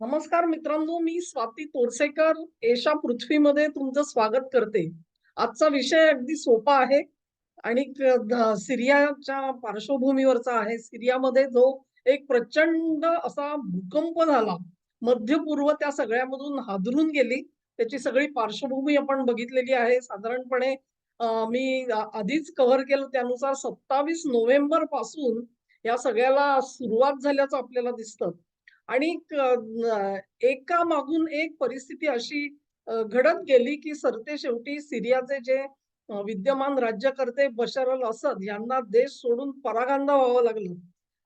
नमस्कार मित्रांनो मी स्वाती तोरसेकर. एशा पृथ्वीमध्ये तुमचं स्वागत करते. आजचा विषय अगदी सोपा आहे आणि सिरियाच्या पार्श्वभूमीवरचा आहे. सिरियामध्ये जो एक प्रचंड असा भूकंप झाला मध्य पूर्व त्या सगळ्यामधून हादरून गेली. त्याची सगळी पार्श्वभूमी आपण बघितलेली आहे. साधारणपणे मी आधीच कव्हर केलं त्यानुसार सत्तावीस नोव्हेंबरपासून या सगळ्याला सुरुवात झाल्याचं आपल्याला दिसतं. आणि एका मागून एक परिस्थिती अशी घडत गेली की सरते शेवटी सिरियाचे जे विद्यमान राज्यकर्ते बशर अल असद यांना देश सोडून परागंदा व्हावं लागलं.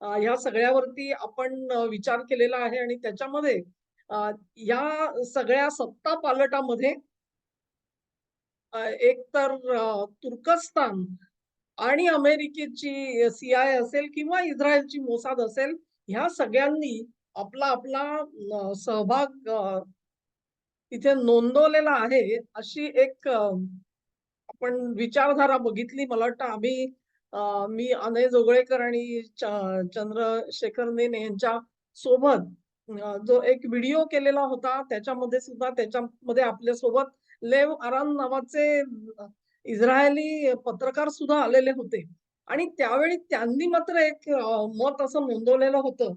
ह्या सगळ्यावरती आपण विचार केलेला आहे आणि त्याच्यामध्ये या सगळ्या सत्ता पालटामध्ये एक तर तुर्कस्तान आणि अमेरिकेची सीआय असेल किंवा इस्रायलची मोसाद असेल ह्या सगळ्यांनी आपला आपला सहभाग तिथे नोंदवलेला आहे अशी एक आपण विचारधारा बघितली मला वाटतं. आम्ही मी अनय जोगळेकर आणि चंद्रशेखर नेने यांच्या सोबत जो एक व्हिडिओ केलेला होता त्याच्यामध्ये सुद्धा त्याच्यामध्ये आपल्यासोबत लेव आरान नावाचे इस्रायली पत्रकार सुद्धा आलेले होते. आणि त्यावेळी त्यांनी मात्र एक मत असं नोंदवलेलं होतं.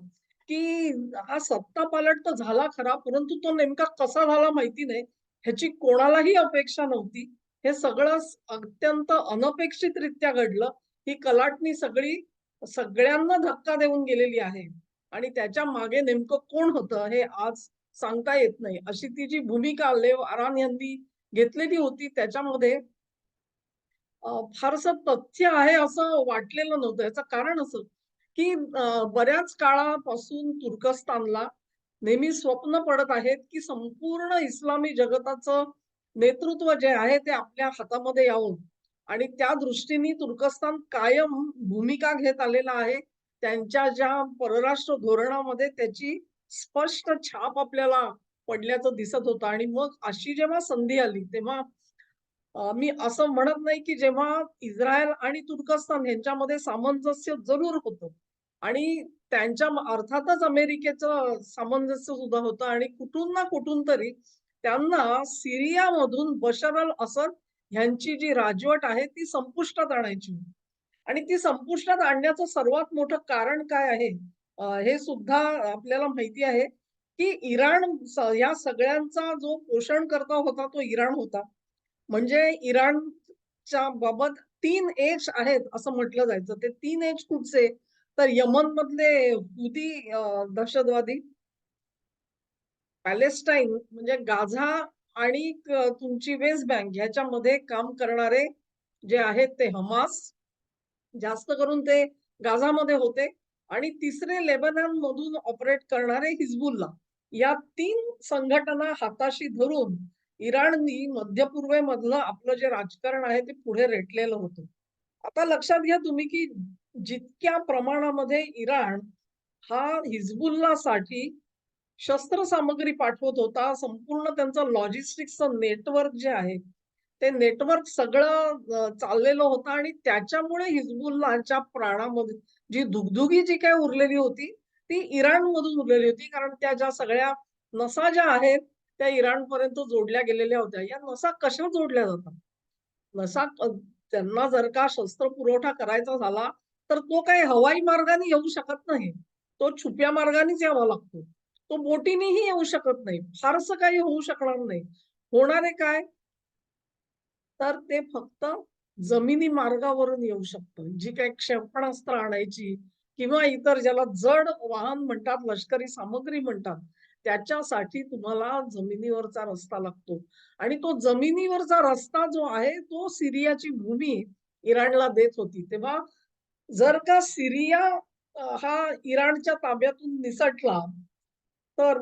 की हा सत्ता पालट तर झाला खरा परंतु तो नेमका कसा झाला माहिती नाही. ह्याची कोणालाही अपेक्षा नव्हती. हे सगळं अत्यंत अनपेक्षितरित्या घडलं. ही कलाटणी सगळी सगळ्यांना धक्का देऊन गेलेली आहे. आणि त्याच्यामागे नेमकं कोण होतं हे आज सांगता येत नाही. अशी ती जी भूमिका लेव आरान यांनी घेतलेली होती त्याच्यामध्ये फारसं तथ्य आहे असं वाटलेलं नव्हतं. याचं कारण असं की बऱ्याच काळापासून तुर्कस्तानला नेहमी स्वप्न पडत आहेत की संपूर्ण इस्लामी जगताचं नेतृत्व जे आहे ते आपल्या हातामध्ये येऊन आणि त्या दृष्टीने तुर्कस्तान कायम भूमिका घेत आलेला आहे. त्यांच्या ज्या परराष्ट्र धोरणामध्ये त्याची स्पष्ट छाप आपल्याला पडल्याचं दिसत होतं. आणि मग अशी जेव्हा संधी आली तेव्हा मी असं म्हणत नाही की जेव्हा इस्रायल आणि तुर्कस्तान यांच्यामध्ये सामंजस्य जरूर होतं आणि त्यांच्या अर्थातच अमेरिकेचं सामंजस्य सुद्धा होतं आणि कुठून ना कुठून तरी त्यांना सिरियामधून बशर अल असद ह्यांची जी राजवट आहे ती संपुष्टात आणायची होती. आणि ती संपुष्टात आणण्याचं सर्वात मोठं कारण काय आहे? हे सुद्धा आपल्याला माहिती आहे की इराण या सगळ्यांचा जो पोषण करता होता तो इराण होता. म्हणजे इराणच्या बाबत तीन एज आहेत असं म्हटलं जायचं. ते तीन एज कुठचे? तर यमन मधले हुदी दहशतवादी पॅलेस्टाईन म्हणजे गाझा आणि तुमची वेस्ट बँक ह्याच्यामध्ये काम करणारे जे आहेत ते हमास. जास्त करून ते गाझामध्ये होते. आणि तिसरे लेबनॉन मधून ऑपरेट करणारे हिजबुल्ला. या तीन संघटना हाताशी धरून इराणनी मध्य पूर्वेमधलं आपलं जे राजकारण आहे ते पुढे रेटलेलं होतं. आता लक्षात घ्या तुम्ही की जितक्या प्रमाणामध्ये इराण हा हिजबुल्लासाठी शस्त्रसामग्री पाठवत होता संपूर्ण त्यांचं लॉजिस्टिक्सचं नेटवर्क जे आहे ते नेटवर्क सगळं चाललेलं होतं आणि त्याच्यामुळे हिजबुल्लाच्या प्राणामध्ये जी दुगदुगी जी काय उरलेली होती ती इराण मधून उरलेली होती. कारण त्या ज्या सगळ्या नसा ज्या आहेत त्या इराण पर्यंत जोडल्या गेलेल्या होत्या. या नसा कशा जोडल्या जातात? नसा त्यांना जर का शस्त्र पुरवठा करायचा झाला तर तो काही हवाई मार्गाने येऊ शकत नाही. तो छुप्या मार्गानेच यावा लागतो. तो बोटीनेही येऊ शकत नाही. फारसं काही होऊ शकणार नाही. होणारे काय? तर ते फक्त जमिनी मार्गावरून येऊ शकतं. जी काही क्षेपणास्त्र आणायची किंवा इतर ज्याला जड वाहन म्हणतात लष्करी सामग्री म्हणतात त्याच्यासाठी तुम्हाला जमिनीवरचा रस्ता लागतो. आणि तो जमिनीवरचा रस्ता जो आहे तो सिरियाची भूमी इराणला देत होती. तेव्हा जर का सिरिया हा इराणच्या ताब्यातून निसटला तर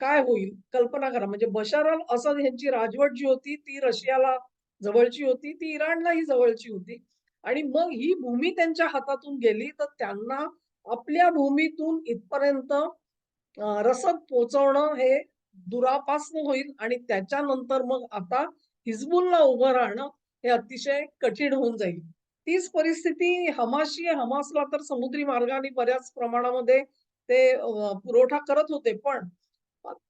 काय होईल? कल्पना करा. म्हणजे बशार अल असद यांची राजवट जी होती ती रशियाला जवळची होती ती इराणलाही जवळची होती. आणि मग ही भूमी त्यांच्या हातातून गेली तर त्यांना आपल्या भूमीतून इथपर्यंत रसद पोचवणं हे दुरापासन होईल आणि त्याच्यानंतर मग आता हिजबुलला उभं राहणं हे अतिशय कठीण होऊन जाईल. तीच परिस्थिती हमाशी हमासला तर समुद्री मार्गाने बऱ्याच प्रमाणामध्ये ते पुरवठा करत होते पण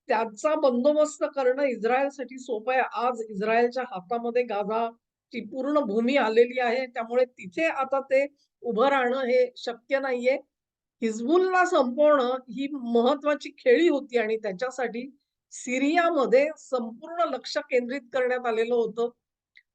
त्याचा बंदोबस्त करणं इस्रायलसाठी सोपं आहे. आज इस्रायलच्या हातामध्ये गाझाची पूर्ण भूमी आलेली आहे. त्यामुळे तिथे आता ते उभं राहणं हे शक्य नाहीये. हिजबुलला संपवणं ही महत्वाची खेळी होती आणि त्याच्यासाठी सिरियामध्ये संपूर्ण लक्ष केंद्रित करण्यात आलेलं होतं.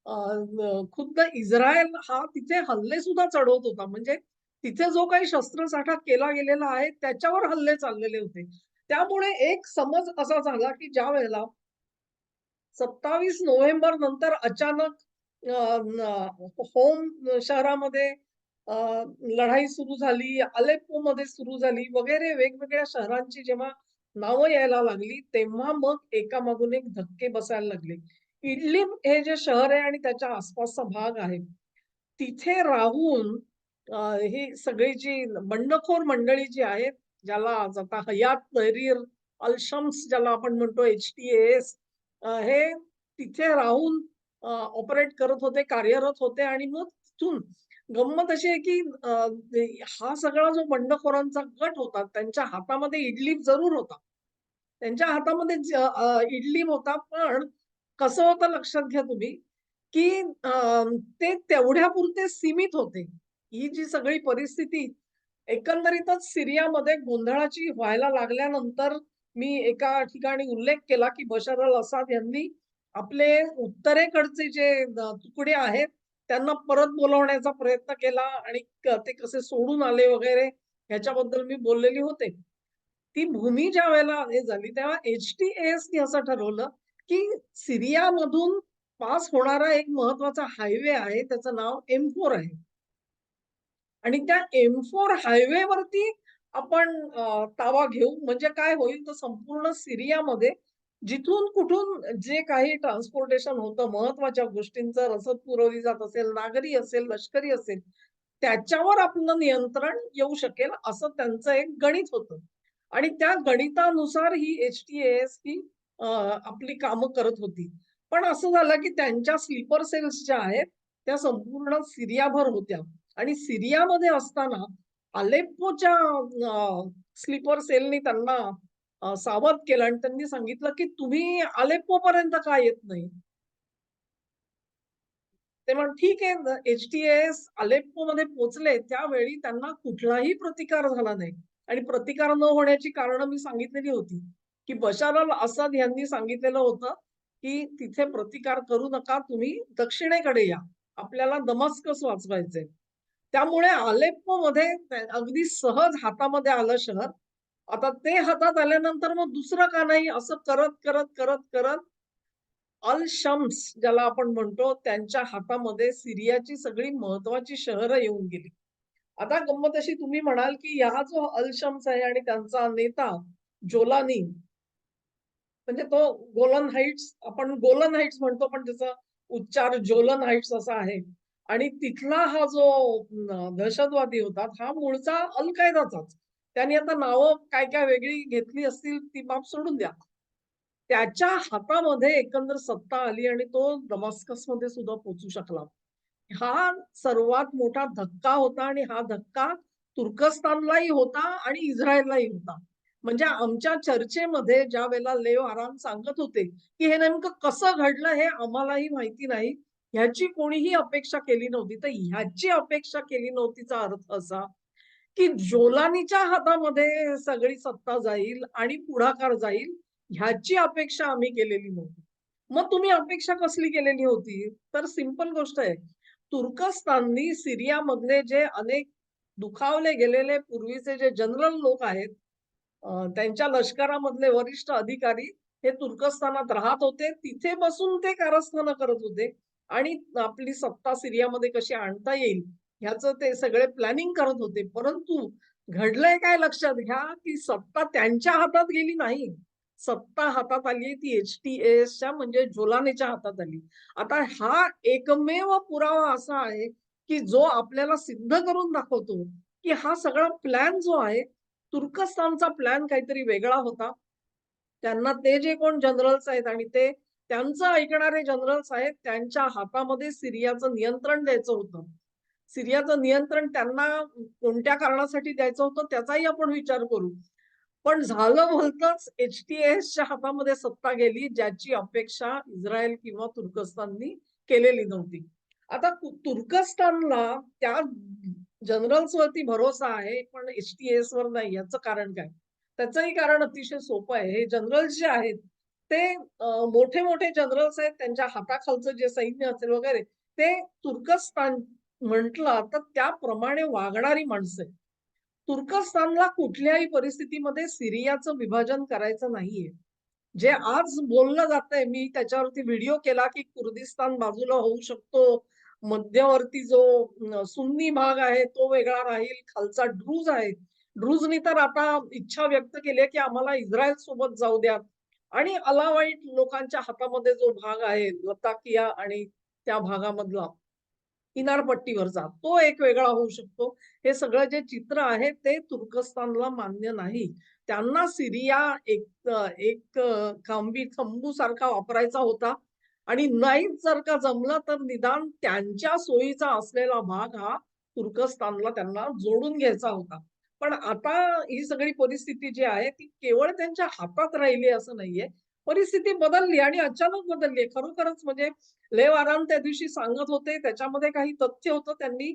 खुद्द इस्रायल हा तिथे हल्ले सुद्धा चढवत होता. म्हणजे तिथे जो काही शस्त्रसाठा केला गेलेला आहे, त्याच्यावर हल्ले चाललेले होते. त्यामुळे एक समज असा झाला, की ज्या वेळेला सत्तावीस नोव्हेंबर नंतर अचानक होम शहरामध्ये लढाई सुरू झाली, अलेप्पोमध्ये सुरू झाली वगैरे वेगवेगळ्या शहरांची जेव्हा नावं यायला लागली, तेव्हा मग एकामागून एक धक्के बसायला लागले. इडलिम हे जे शहर आहे आणि त्याच्या आसपासचा भाग आहे, तिथे राहून ही सगळी जी बंडखोर मंडळी जी आहेत, ज्याला आज आता हयात तहरीर अल्शम्स ज्याला आपण म्हणतो एच टी एस हे तिथे राहून ऑपरेट करत होते, कार्यरत होते आणि मग तिथून गंमत अशी आहे, की हा सगळा जो बंडखोरांचा गट होता, त्यांच्या हातामध्ये इडलिब जरूर होता. त्यांच्या हातामध्ये ज होता, पण कसं होतं लक्षात घ्या तुम्ही, की ते तेवढ्यापुरते सीमित होते. ही जी सगळी परिस्थिती एकंदरीतच सिरियामध्ये गोंधळाची व्हायला लागल्यानंतर मी एका ठिकाणी उल्लेख केला, की बशर अल असाद यांनी आपले उत्तरेकडचे जे तुकडे आहेत, त्यांना परत बोलवण्याचा प्रयत्न केला आणि ते कसे सोडून आले वगैरे ह्याच्याबद्दल मी बोललेली होते. ती भूमी ज्या वेळेला हे झाली, तेव्हा एच टी एस असं ठरवलं, की सिरियामधून पास होणारा एक महत्त्वाचा हायवे आहे, त्याचं नाव एम4 आहे. आणि त्या एम्फोर हायवे वरती आपण तावा ताबा घेऊ म्हणजे काय होईल तर संपूर्ण सिरियामध्ये जिथून कुठून जे काही ट्रान्सपोर्टेशन होतं, महत्त्वाच्या गोष्टींचं रसद पुरवली जात असेल, नागरी असेल, लष्करी असेल, त्याच्यावर आपलं नियंत्रण येऊ शकेल असं त्यांचं एक गणित होतं. आणि त्या गणितानुसार ही एच-टी-ए-एस ही आपली कामं करत होती. पण असं झालं की त्यांच्या स्लीपर सेल्स ज्या आहेत, त्या संपूर्ण सिरियाभर होत्या आणि सिरियामध्ये असताना अलेप्पोच्या स्लीपर सेलनी त्यांना सावध केलं आणि त्यांनी सांगितलं, की तुम्ही अलेप्पोपर्यंत का येत नाही? ते म्हण ठीक आहे एच टी एस अलेप्पो अलेप्पोमध्ये पोहोचले त्यावेळी त्यांना कुठलाही प्रतिकार झाला नाही आणि प्रतिकार न होण्याची कारण मी सांगितलेली होती, की बशार अल असद यांनी सांगितलेलं होतं, की तिथे प्रतिकार करू नका, तुम्ही दक्षिणेकडे या. आपल्याला दमस्कस वाचवायचंय. त्यामुळे आलेप्पमध्ये अगदी सहज हातामध्ये आलं शहर. आता ते हातात आल्यानंतर मग दुसरं का नाही असं करत, करत, करत, करत अल शम्स ज्याला आपण म्हणतो त्यांच्या हातामध्ये सिरियाची सगळी महत्वाची शहरं येऊन गेली. आता गंमत अशी तुम्ही म्हणाल, की हा जो अल शम्स आहे आणि त्यांचा नेता जोलानी म्हणजे तो गोलन हाईट्स आपण गोलन हाईट्स म्हणतो, पण त्याचा उच्चार जोलन हाईट्स असा आहे आणि तिथला हा जो दहशतवादी होता, हा मूळचा अल-कायदाचाच. त्याने आता नावं काय-काय वेगळी घेतली असतील ती बाब सोडून द्या. त्याच्या हातामध्ये एकंदर सत्ता आली आणि तो दमास्कसमध्ये सुद्धा पोचू शकला. हा सर्वात मोठा धक्का होता आणि हा धक्का तुर्कस्तानलाही होता आणि इस्रायललाही होता. म्हणजे आमच्या चर्चेमध्ये ज्या वेळेला लेव आराम सांगत होते, की हे नेमकं कसं घडलं हे आम्हालाही माहिती नाही. ह्याची कोणीही अपेक्षा केली नव्हती. तर ह्याची अपेक्षा केली नव्हतीचा अर्थ असा, की जोलानीच्या हातामध्ये सगळी सत्ता जाईल आणि पुढाकार जाईल, ह्याची अपेक्षा आम्ही केलेली नव्हती. मग तुम्ही अपेक्षा कसली केलेली होती? तर सिंपल गोष्ट आहे. तुर्कस्ताननी सिरियामधले जे अनेक दुखावले गेलेले पूर्वीचे जे जनरल लोक आहेत, त्यांच्या लष्करामधले वरिष्ठ अधिकारी हे तुर्कस्तानात राहत होते. तिथे बसून ते कारस्थानं करत होते आणि आपली सत्ता सिरियामध्ये कशी आणता येईल ह्याचं ते सगळे प्लॅनिंग करत होते. परंतु घडलंय काय लक्षात घ्या, की सत्ता त्यांच्या हातात गेली नाही. सत्ता हातात आली ती एच टी एसच्या म्हणजे जोलानेच्या हातात आली. आता हा एकमेव पुरावा असा आहे, की जो आपल्याला सिद्ध करून दाखवतो, की हा सगळा प्लॅन जो आहे, तुर्कस्तानचा प्लॅन काहीतरी वेगळा होता. त्यांना ते जे कोण जनरल्स आहेत आणि ते त्यांचं ऐकणारे जनरल्स आहेत, त्यांच्या हातामध्ये सिरियाचं नियंत्रण द्यायचं होतं. सिरियाचं नियंत्रण त्यांना कोणत्या कारणासाठी द्यायचं होतं त्याचाही आपण विचार करू. पण झालं भलतंच एसच्या हातामध्ये सत्ता गेली ज्याची अपेक्षा इस्रायल किंवा तुर्कस्ताननी केलेली नव्हती आता तुर्कस्तानला त्या जनरल्स वरती भरोसा आहे पण एचटीएस वर नाही. याचं कारण काय? त्याचंही कारण अतिशय सोपं आहे. हे जनरल्स जे आहेत ते मोठे मोठे जनरल्स आहेत. त्यांच्या हाताखालचं जे सैन्य असेल वगैरे ते तुर्कस्तान म्हटलं तर त्याप्रमाणे वागणारी माणसं तुर्कस्तानला कुठल्याही परिस्थितीमध्ये सिरियाचं विभाजन करायचं नाहीये. जे आज बोललं जातंय मी त्याच्यावरती व्हिडिओ केला की कुर्दिस्तान बाजूला होऊ शकतो मध्यवर्ती जो सुन्नी भाग आहे तो वेगळा राहील खालचा ड्रूज आहे. ड्रूजनी तर आता इच्छा व्यक्त केली आहे की आम्हाला इस्रायल सोबत जाऊ द्या. आणि अलावाईट लोकांच्या हातामध्ये जो भाग आहे लताकिया आणि त्या भागामधला किनारपट्टीवरचा तो एक वेगळा होऊ शकतो. हे सगळं जे चित्र आहे ते तुर्कस्तानला मान्य नाही. त्यांना सिरिया एक एक खांबी खंबू सारखा वापरायचा होता. आणि नाहीच जर का जमलं तर निदान त्यांच्या सोयीचा असलेला भाग हा तुर्कस्तानला त्यांना जोडून घ्यायचा होता. पण आता ही सगळी परिस्थिती जी आहे ती केवळ त्यांच्या हातात राहिली असं नाहीये. परिस्थिती बदलली आणि अचानक बदलली खरोखरच म्हणजे लेव आराम त्या दिवशी सांगत होते त्याच्यामध्ये काही तथ्य होतं त्यांनी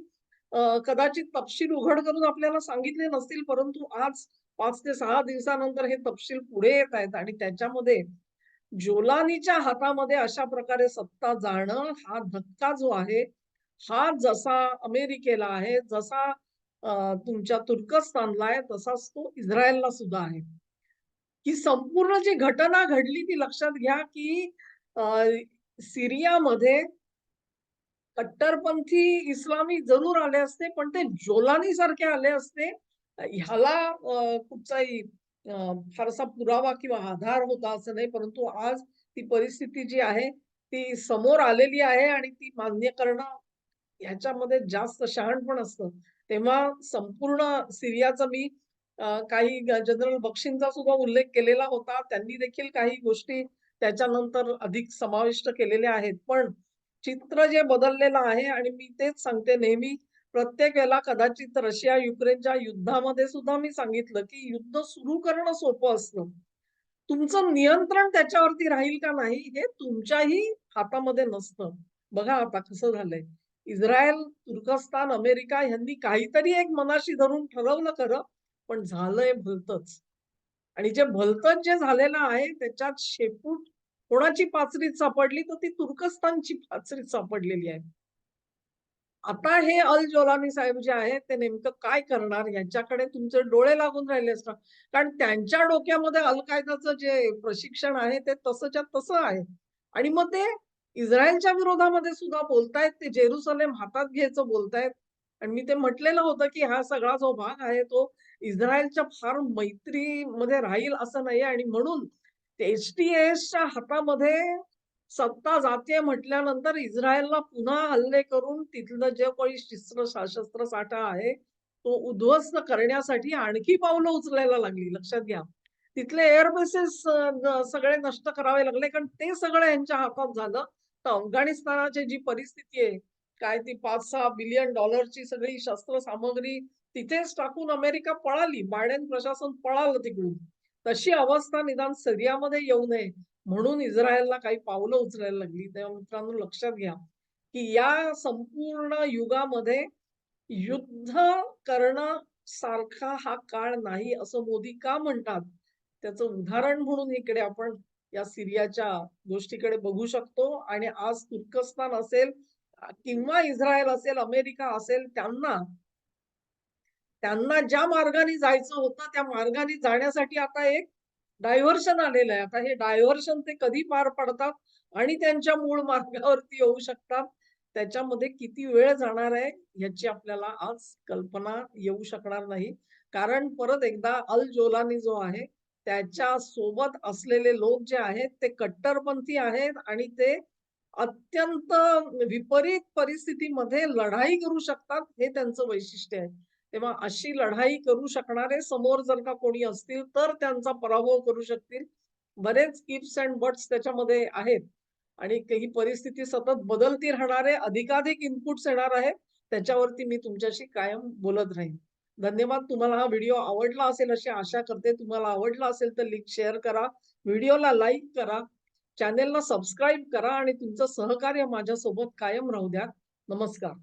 कदाचित तपशील उघड करून आपल्याला सांगितले नसतील परंतु आज पाच ते सहा दिवसानंतर हे तपशील पुढे येत आहेत आणि त्याच्यामध्ये जोलानीच्या हातामध्ये अशा प्रकारे सत्ता जाणं हा धक्का जो आहे हा जसा अमेरिकेला आहे जसा तुमच्या तुर्कस्तानला आहे तसाच तो इस्रायलला सुद्धा आहे. ही संपूर्ण जी घटना घडली ती लक्षात घ्या की सिरियामध्ये कट्टरपंथी इस्लामी जरूर आले असते पण ते जोलानी सारखे आले असते. ह्याला कुठचाही फारसा पुरावा किंवा आधार होता असं नाही परंतु आज ती परिस्थिती जी आहे ती समोर आलेली आहे आणि ती मान्य करणं ह्याच्यामध्ये जास्त शहाणपण असतं. तेव्हा संपूर्ण सिरियाचा मी काही जनरल बक्षींचा सुद्धा उल्लेख केलेला होता. त्यांनी देखील काही गोष्टी त्याच्यानंतर अधिक समाविष्ट केलेल्या आहेत. पण चित्र जे बदललेलं आहे आणि मी तेच सांगते नेहमी प्रत्येक वेळेला कदाचित रशिया युक्रेनच्या युद्धामध्ये सुद्धा मी सांगितलं की युद्ध सुरू करणं सोपं असतं तुमचं नियंत्रण त्याच्यावरती राहील का नाही हे तुमच्याही हातामध्ये नसतं बघा आता कसं झालंय. इस्रायल तुर्कस्तान अमेरिका यांनी काहीतरी एक मनाशी धरून ठरवलं खरं पण झालंय भलतच. आणि जे भलतच जे झालेलं आहे त्याच्यात शेपूट कोणाची पाचरीत सापडली तर ती तुर्कस्तानची पाचरीत सापडलेली आहे. आता हे अल जोलानी साहेब जे आहेत ते नेमकं काय करणार? यांच्याकडे तुमचे डोळे लागून राहिले असतात कारण त्यांच्या डोक्यामध्ये अल कायदाचं जे प्रशिक्षण आहे ते तसंच्या तसं आहे. आणि मग ते इस्रायलच्या विरोधामध्ये सुद्धा बोलतायत ते जेरुसलेम हातात घ्यायचं बोलतायत. आणि मी ते म्हटलेलं होतं की हा सगळा जो भाग आहे तो इस्रायलच्या फार मैत्रीमध्ये राहील असं नाही आणि म्हणून एस टी एसच्या हातामध्ये सत्ता जाते म्हटल्यानंतर इस्रायलला पुन्हा हल्ले करून तिथलं जे काही शस्त्र सशस्त्र साठा आहे तो उद्ध्वस्त करण्यासाठी आणखी पावलं उचलायला लागली. लक्षात घ्या. तिथले एअरबेसेस सगळे नष्ट करावे लागले. कारण ते सगळं यांच्या हातात झालं. तर अफगाणिस्तानाची जी परिस्थिती आहे काय ती पाच सहा बिलियन डॉलरची सगळी शस्त्र सामग्री तिथेच टाकून अमेरिका पळाली. बायडेन प्रशासन पळालं तिकडून. तशी अवस्था निदान सिरियामध्ये येऊ नये. म्हणून इस्रायलला काही पावलं उचलायला लागली. तेव्हा मित्रांनो लक्षात घ्या की या संपूर्ण युगामध्ये युद्ध करणं सारखा हा काळ नाही असं मोदी का म्हणतात? त्याचं उदाहरण म्हणून इकडे आपण या सिरियाच्या गोष्टीकडे बघू शकतो. आणि आज तुर्कस्तान असेल किंवा इस्रायल असेल अमेरिका असेल त्यांना त्यांना ज्या मार्गाने जायचं होतं त्या मार्गाने जाण्यासाठी आता एक डायव्हर्शन आलेलं आहे. आता हे डायव्हर्शन ते कधी पार पडतात आणि त्यांच्या मूळ मार्गावरती येऊ शकतात त्याच्यामध्ये किती वेळ जाणार आहे याची आपल्याला आज कल्पना येऊ शकणार नाही. कारण परत एकदा अल जोलानी जो आहे त्याच्या सोबत असलेले लोक जे आहेत ते कट्टरपंथी आहेत आणि ते अत्यंत विपरीत परिस्थितीमध्ये लढाई करू शकतात हे त्यांचं वैशिष्ट्य आहे. तेव्हा अशी लढाई करू शकणारे समोर जर का कोणी असतील तर त्यांचा पराभव करू शकतील बरेच इप्स अँड बट्स त्याच्यामध्ये आहेत आणि ही परिस्थिती सतत बदलती राहणारे अधिकाधिक इनपुट्स येणार आहेत त्याच्यावरती मी तुमच्याशी कायम बोलत राहीन धन्यवाद. तुम्हाला हा व्हिडिओ आवडला असेल अशी आशा करते. तुम्हाला आवडला असेल तर लिंक शेअर करा. व्हिडिओला लाईक करा. चॅनेलला सबस्क्राईब करा आणि तुमचं सहकार्य माझ्यासोबत कायम राहू द्या. नमस्कार.